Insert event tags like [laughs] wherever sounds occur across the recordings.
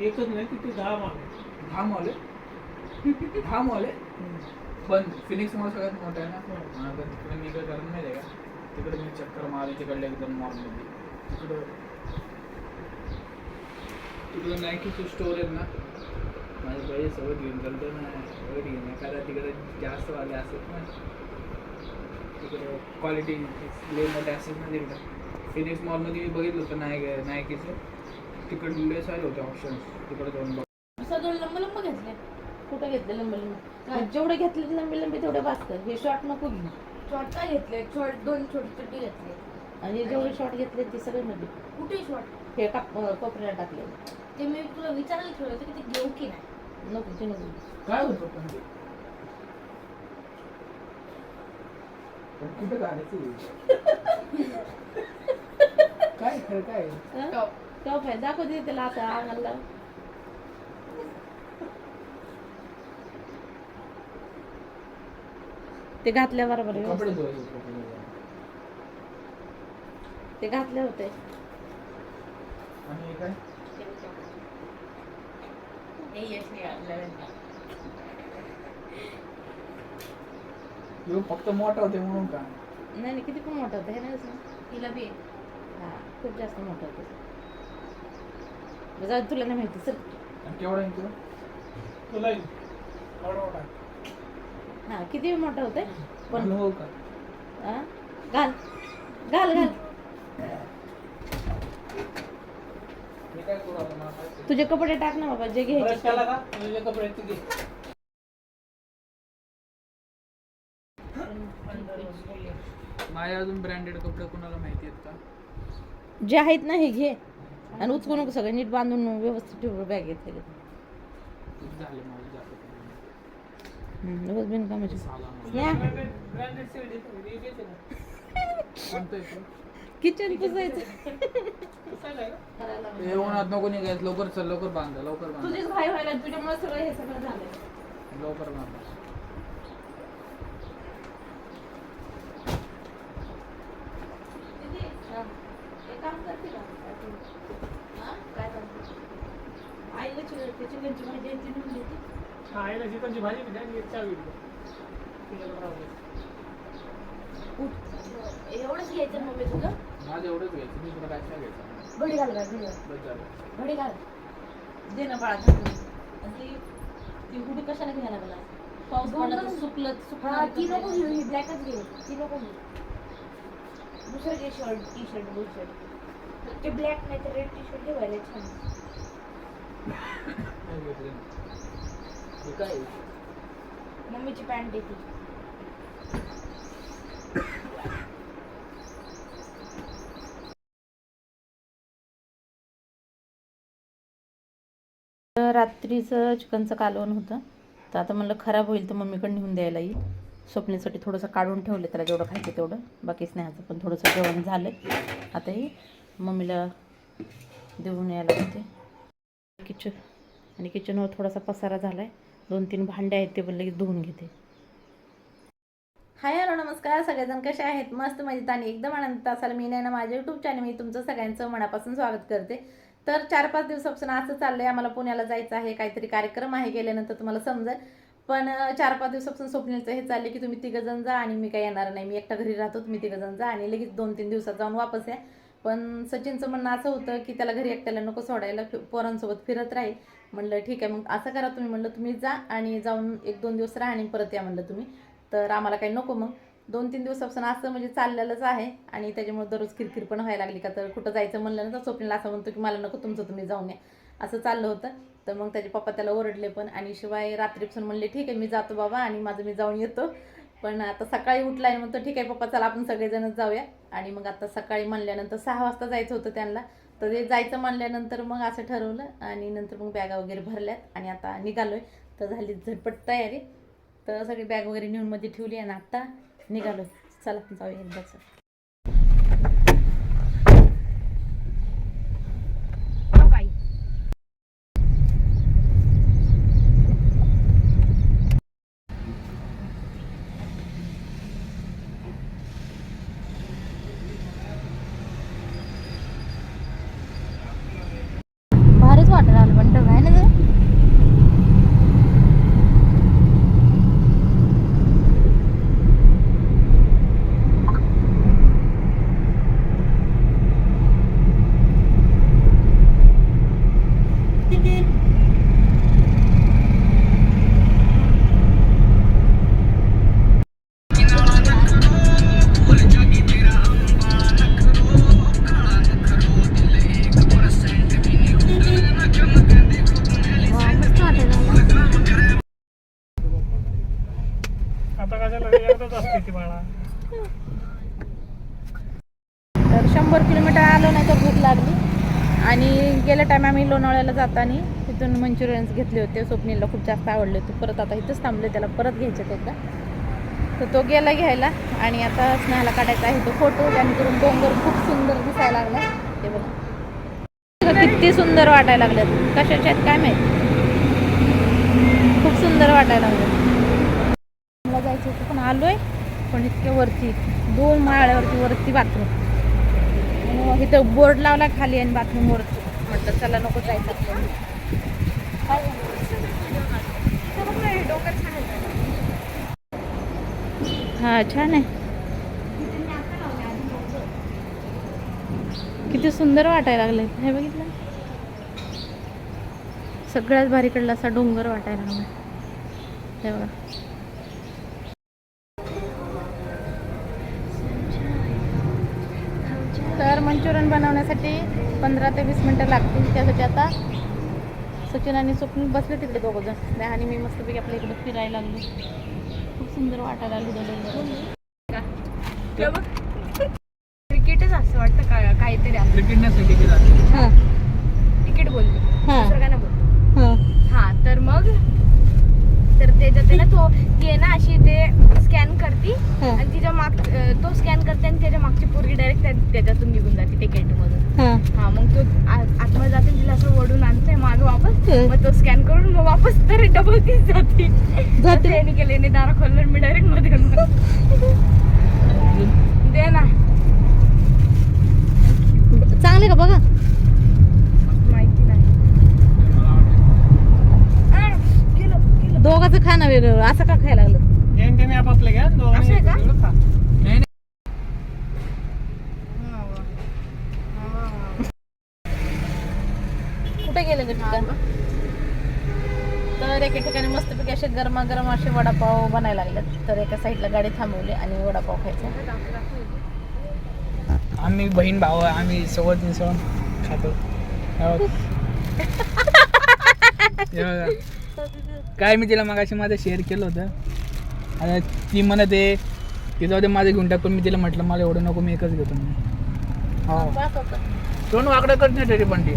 एकच नाही तिथे दहा मागे दहा मॉल आहे दहा मॉल आहे पण फिनिक्स मॉल सगळ्यात मोठा आहे ना? हा, तर तिकडे मी काय कारण नाही आहे का? तिकडे मी चक्कर मारली तिकडले एकदम मॉलमध्ये तिकडं तिकडं नायकीचे स्टोर आहे ना? माझे पहिले सगळं घेऊन चालतो ना. सगळं घेऊन एखादा तिकडे जास्त वाले असतात ना. तिकडे क्वालिटी लय मोठे ना तिकडं. फिनिक्स मॉलमध्ये मी बघितलं होतं नायक नायकीचं तिकडे लय सारे होते ऑप्शन्स तिकडे जाऊन बघ. सगळं लंब लंब घेतले. कुठं घेतले लंब लंब? जेवढे घेतले लंबे लंबे तेवढे वाचतं हे शॉर्ट नको घेऊ. शॉर्ट काय घेतले? शॉर्ट दोन छोटे छोटे घेतले. आणि जेवढे शॉर्ट घेतले ते सगळे मध्ये. कुठे शॉर्ट हे टाक कोपऱ्याला टाकले. ते मी तुला विचारायला ठेवलं होतं की ते घेऊ की नाही. नको ते नको. काय होतं पण कुठं घालायचं [laughs] काय खरं काय? टॉप आहे दाखवते त्याला आता अंगाला ते घातल्या बरोबर. ते घातले होते. फक्त मोठा होते म्हणून का? नाही नाही किती पण मोठं होतं हे नाही तिला बी. हा खूप जास्त मोठं होतं. जाऊ तुला नाही माहिती सर आणि केवढा आहे तुला? तुला. हा किती मोठं होतंय? पण अनुभव का? हा? घाल. घाल घाल. मी काय करू आता? मला काय तुझे कपडे टाक ना बाबा जे ब्रश घ्यायचे केला का तुझे कपडे आहेत ते घे. माझ्या अजून ब्रँडेड कपडे कोणाला माहिती आहेत का? जे आहेत ना हे घे. आणि उचकू नको सगळं नीट बांधून व्यवस्थित ठेव बॅग घेतले खूप झाले माझे जास्त बिनकामाचे? किचन पुसायचं. उन्हात नको निघायचं. लवकर चल लवकर बांधा लवकर बांधा. तुझीच घाई व्हायला तुझ्यामुळे सगळं हे सगळं लवकर बांधा हा. एक काम करते का हा? काय करते आईला चिकन चिकनची भाजी आहे ती नेऊन ना, चिकनची भाजी द्या आणि एक चहा घेऊन द्या. तिच्याला बरोबर. एवढंच घ्यायचं मम्मी तुझं माझं एवढंच घ्यायचं. मी तुला काय घ्यायचं? घडी घाल घडी घाल. बस झालं. घडी घाल. दे ना बाळा घालून. आणि ती ती हुडी कशाला घ्यायला लागला? पाऊस दोन पडला तर दोन- सुकलं हा ती नको घेऊ ही ब्लॅकच घे. ती नको घेऊ. दुसरं घे शर्ट टी शर्ट बुल शर्ट ते ब्लॅक नाही तर रेड टी शर्ट ठेवायला छान. काय घेतलं. हे काय? मम्मीची पॅन्ट आहे ती. रात्रीचं चिकनचं कालवण होतं. तर आता म्हणलं खराब होईल तर मम्मीकडे नेऊन द्यायला येईल. स्वप्नीसाठी थोडंसं काढून ठेवलं त्याला जेवढं खायचं तेवढं. बाकी स्नेहाचं पण थोडंसं जेवण झालं आता हे मम्मीला देऊन यायला लागते किचन आणि किचनवर थोडासा पसारा झाला आहे दोन तीन भांडे आहेत ते पण लगेच धुवून घेते. हाय हॅलो नमस्कार. सगळेजण कसे आहेत? मस्त मजेत आणि एकदम आनंद असाल. मी नाही ना माझ्या यूट्यूब चॅनल मी तुमचं सगळ्यांचं मनापासून स्वागत करते. तर चार पाच दिवसापासून असं चाललंय आम्हाला पुण्याला जायचं आहे. काहीतरी कार्यक्रम आहे गेल्यानंतर तुम्हाला समजेल. पण चार पाच दिवसापासून स्वप्नीलचं हे चालले की तुम्ही तिघंजण जा आणि मी काही येणार नाही. मी एकटा घरी राहतो तुम्ही तिघंजण जा आणि लगेच दोन तीन दिवसात जाऊन वापस या. पण सचिनचं म्हणणं असं होतं की त्याला घरी एकट्याला नको सोडायला पोरांसोबत फिरत राहील. म्हणलं ठीक आहे मग असं करा तुम्ही. म्हणलं तुम्ही जा आणि जाऊन एक दोन दिवस राहा आणि परत या म्हणलं तुम्ही. तर आम्हाला काही नको मग. दोन तीन दिवसापासून असं म्हणजे चाललेलंच आहे आणि त्याच्यामुळे दररोज किरकिर पण व्हायला लागली का तर कुठं जायचं म्हणलं ना तर स्वप्नीला असं म्हणतो की मला नको तुमचं तुम्ही जाऊन या. असं चाललं होतं. तर मग त्याचे पप्पा त्याला ओरडले पण आणि शिवाय रात्रीपासून म्हणले ठीक आहे मी जातो बाबा आणि माझं मी जाऊन येतो. पण आता सकाळी उठला आणि म्हणतो ठीक आहे पप्पा चला आपण सगळेजणच जाऊया. आणि मग आता सकाळी म्हणल्यानंतर सहा वाजता जायचं होतं त्यांना. तर ते जायचं म्हणल्यानंतर मग असं ठरवलं आणि नंतर मग बॅगा वगैरे भरल्यात आणि आता निघालो आहे तर झाली झटपट तयारी. तर सगळी बॅग वगैरे नेऊन मध्ये ठेवली आणि आत्ता निघालो चला जाऊया एकदाच जाताना तिथून मंचुरियन्स घेतले होते. स्वप्नीला खूप जास्त आवडले होते. परत आता इथंच थांबले. त्याला परत घ्यायचे आहेत एकदा. तर तो गेला घ्यायला आणि आता स्नेहाला काढायचा आहे तो फोटो जेणेकरून डोंगर खूप सुंदर दिसायला लागला ते बघा. किती सुंदर वाटायला लागलेत कशाच्या आहेत काय माहिती? खूप सुंदर वाटायला लागलं मला जायचं होतं पण आलोय. पण इतक्या वरती दोन माळ्यावरती वरती बाथरूम. आणि मग इथं बोर्ड लावला खाली आणि बाथरूम वरती म्हटलं चला नको जायचं काय हा छान आहे. किती सुंदर वाटायला लागले हे बघितलं? सगळ्यात भारीकडला असा डोंगर वाटायला लागला. हे बघा. तर मंचुरियन बनवण्यासाठी पंधरा ते वीस मिनटं लागतील त्यासाठी आता सचिन आणि स्वप्न बसले तिकडे दोघं जण. आणि मी मस्तपैकी आपल्या इकडे फिरायला लागलो. खूप सुंदर वाटायला लागली क्रिकेटच असं वाटतं का काहीतरी गेला हां. क्रिकेट बोललो. हां. दुसरं काय हां. हा तर मग तर त्याच्यात आहे ना तो ती आहे ना अशी ते स्कॅन करती हा. आणि तिच्या माग तो स्कॅन करते आणि त्याच्या मागची पोरगी डायरेक्ट त्याच्यातून निघून जाते गेट मधून हां हा मग तो आ- आतमध्ये जाते आणि तिला असं ओढून आणतोय मागे वापस. मग तो स्कॅन करून मग वापस तर डबल तीच जाते जाते? त्याने केले दारा खोललं आणि मी डायरेक्टमध्ये. [laughs] दे ना चांगले का बघा माहिती नाही आ, गेलो गेलो दोघांचं खाणं वेगळं असं का खायला लागलं आपापलं घ्या दोघांनी असं आहे का? कुठे गेले ते ठिकाण तर एका ठिकाणी मस्तपैकी असे गरमागरम असे वडापाव बनायला लागलेत तर एका साईडला गाडी थांबवली आणि वडापाव खायचा आम्ही बहीण भाऊ आहे, आम्ही सोबत मिसळून खातो हो. [laughs] हे बघा. काय मी तिला मागाशी माझं शेअर केलं होतं. आता ती म्हणत आहे जाऊ दे माझं घेऊन टाक पण मी तिला म्हटलं मला एवढं नको मी एकच घेतो मी हो. होतं. दोन वाकडं करत नाही तरी पण ती.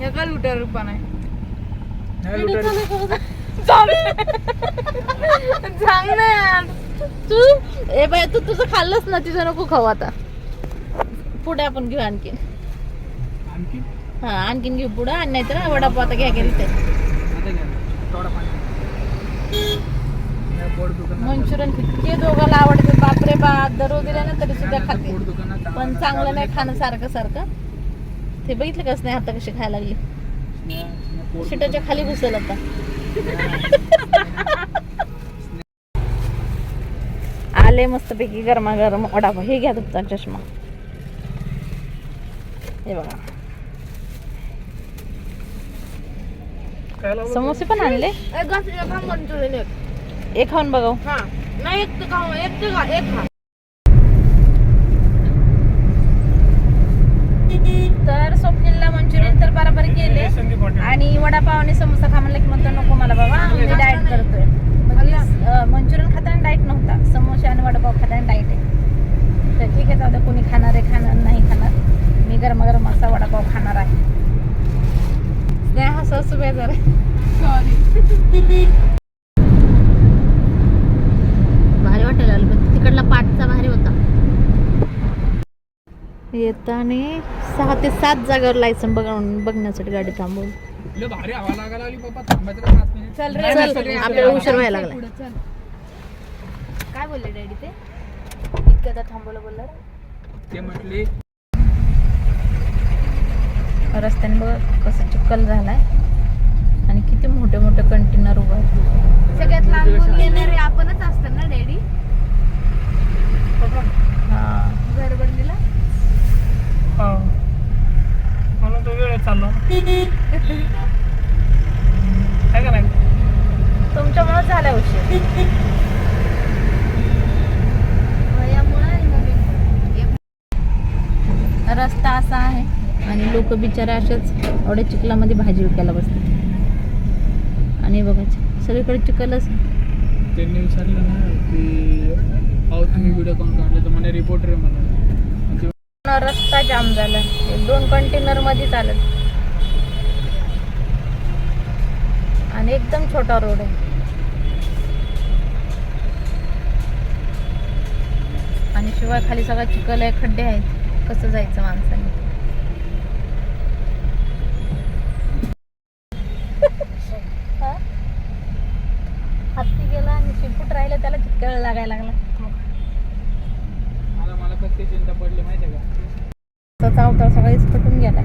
हे का लुटर रूपान आहे नाही. सांग ना यार तू ए बाय तू तुझं खाल्लंच ना तिचं नको खाऊ आता. पुढे आपण घेऊ आणखीन आणखी? हा आणखीन घेऊ पुढं आणि नाहीतर वडापाव आता घ्या गेली ते मंचुरियन किती दोघाला आवडते. बापरे बाप दररोज दिल्या ना तरी सुद्धा खाते पण चांगलं नाही खाणं सारखं सारखं. ते बघितलं कसं नाही आता कशी खायला लागली शिटाच्या खाली घुसल आता. आले मस्तपैकी गरमागरम वडापाव. हे घ्या तुमचा चष्मा. हे बघा. बघ. समोसे पण आणले? एक खाऊन बघाव. हा. नाही एक एक एक खा तर स्वप्नीलला मंचुरियन तर बरोबर गेले संदीप हॉटेल. आणि वडापाव आणि समोसा खा म्हणलं की म्हणतो नको मला बाबा मी डाएट करतोय मंचुरियन खाताना डाएट नव्हता समोसे आणि वडापाव खाताना डाएट आहे तर ठीक आहे जाऊ द्या कोणी खाणार आहे खाणार नाही खाणार मी गरमागरम असा वडापाव खाणार आहे स्नेहा सस बेजार आहे. भारी वाटायला लागलं पण तिकडला पाठचा भारी होता. येताना सहा ते सात जागेवर लायसन बघून बघण्यासाठी गाडी थांबवली. लय भारी हवा लागायला लागली पप्पा थांबायचं का पाच मिनिट चल आपल्याला उशीर व्हायला लागला. काय बोलले डॅडी ते? इतकं तर थांबवलं बोललं ते म्हटले रस्त्याने बघा कसं चिखल झालाय. किती मोठे मोठे कंटेनर उभं. सगळ्यात लांबून येणारे आपणच असतात ना डॅडी हा. घरबंदीला? हो. म्हणून तो वेळ चाललो. आहे का नाही? तुमच्यामुळे झालाय उशीर. वयामुळे आणि मम्मीमुळे. रस्ता असा आहे आणि लोक बिचारे असेच एवढ्या चिखलामध्ये भाजी विकायला बसतात. आणि बघा सगळीकडे चिखलच त्यांनी विचारलं ना की अहो तुम्ही व्हिडिओ कोण काढले तर म्हणे रिपोर्टर आहे पूर्ण रस्ता जाम झाला. एक दोन कंटेनरमध्ये चालत आणि एकदम छोटा रोड आहे. आणि शिवाय खाली सगळा चिखल आहे खड्डे आहेत. कसं जायचं माणसाने हा? हत्ती गेला आणि शिपूट राहिलं त्याला किती वेळ लागायला लागला मला मला कसली चिंता पडली माहिती आहे का तो चावता सगळीच कटून गेलाय.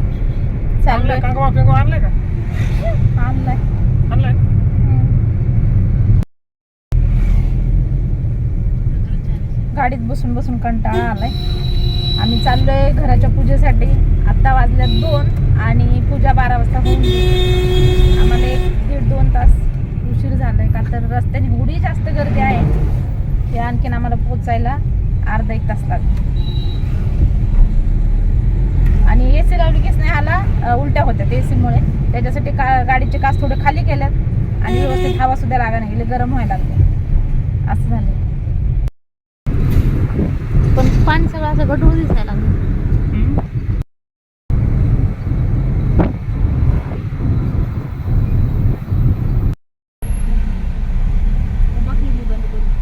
चाललोय. आणलाय? का? आणलाय. आणलाय? गाडीत बसून बसून कंटाळा आलाय. आम्ही चाललोय घराच्या पूजेसाठी. आत्ता वाजल्यात दोन आणि पूजा बारा वाजता होऊन आम्हाला एक दीड दोन तास उशीर झालाय. का तर रस्त्याने एवढी जास्त गर्दी आहे की आणखीन आम्हाला पोचायला अर्धा एक तास लागतो आणि ए सी लावली की स्नेहाला अ, ए सीमुळे त्याच्यासाठी का गाडीचे कास थोडे खाली केल्यात आणि व्यवस्थित हवा सुद्धा लागा नाही गरम व्हायला लागले. असं झालं. पण पाणी सगळं असं गढूळ दिसायला लागलं.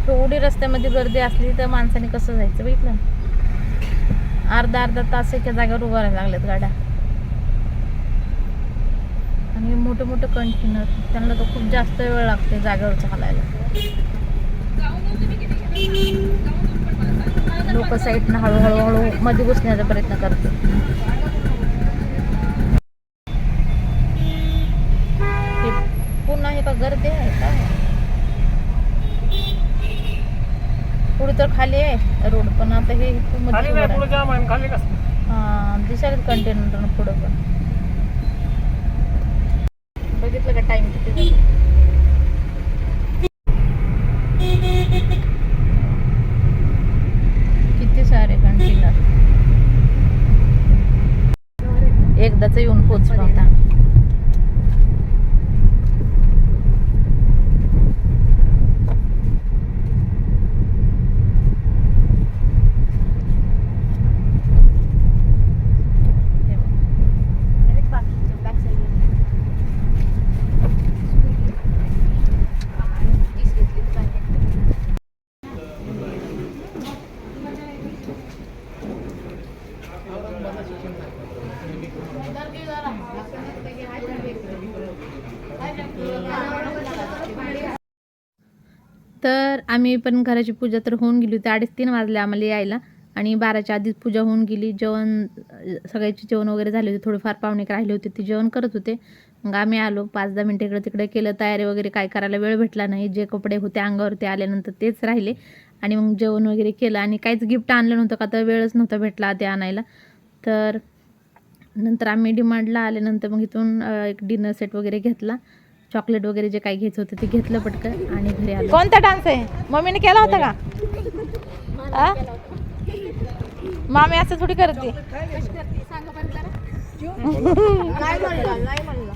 एवढी रस्त्यामध्ये गर्दी असली तर माणसाने कसं जायचं बघितलं? अर्धा अर्धा तास एका जागेवर उभा राहायला लागल्यात गाड्या. आणि मोठे मोठे कंटेनर त्यांना तर खूप जास्त वेळ लागते जागेवर चालायला लोक साईडनं हळूहळू हळू मध्ये घुसण्याचा प्रयत्न करतात. पुन्हा हे का गर्दी आहे का? पुढे तर खाली आहे रोड पण आता हे. हा दिसायला कंटेनर पुढं पण. बघितलं का टाइम किती झाला किती सारे कंटेनर एकदाच येऊन पोचलो होता हे बघ. Direct बाकीच्या back side ला. आणि तीस घेतली तर काय नाही. तर आम्ही पण घराची पूजा तर होऊन गेली होती. अडीच तीन वाजले आम्हाला यायला. आणि बाराच्या आधीच पूजा होऊन गेली. जेवण सगळ्याची जेवण वगैरे झाले होते. थोडेफार पाहुणे राहिले होते. ते जेवण करत होते. मग आम्ही आलो. पाच दहा मिनटं इकडं तिकडे केलं. तयारी वगैरे काय करायला वेळ भेटला नाही. जे कपडे होते अंगावरती आल्यानंतर तेच राहिले. आणि मग जेवण वगैरे केलं. आणि काहीच गिफ्ट आणलं नव्हतं का तर वेळच नव्हता भेटला ते आणायला. तर नंतर आम्ही डिमांडला आल्यानंतर मग इथून एक डिनर सेट वगैरे घेतला. चॉकलेट वगैरे जे काही घ्यायचं होतं ते घेतलं पटकन आणि घरी आलो. कोणता डान्स आहे? मम्मीने केला होता का? आ? मामी असं थोडी करते. कशी करते? सांगा बरं जरा. नाही म्हणला नाही म्हणला.